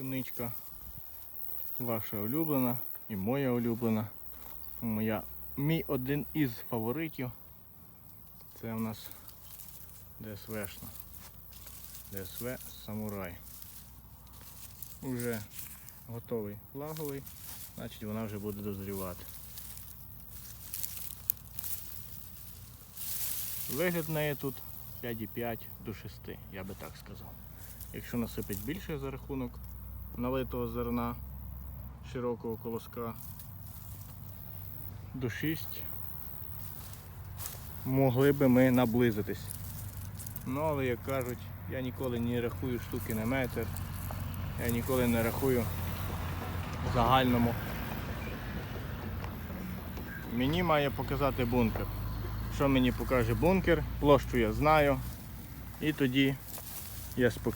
Пшеничка ваша улюблена і моя улюблена. Моя, мій один із фаворитів. Це у нас ДСВшна. ДСВ Самурай. Уже готовий флаговий, значить вона вже буде дозрівати. Вигляд неї тут 5,5 до 6, я би так сказав. Якщо насипить більше за рахунок налитого зерна широкого колоска до 6 могли би ми наблизитись. Ну, але як кажуть, я ніколи не рахую штуки на метр, я ніколи не рахую загальному. Мені має показати бункер. Що мені покаже бункер, площу я знаю. І тоді я спокійний.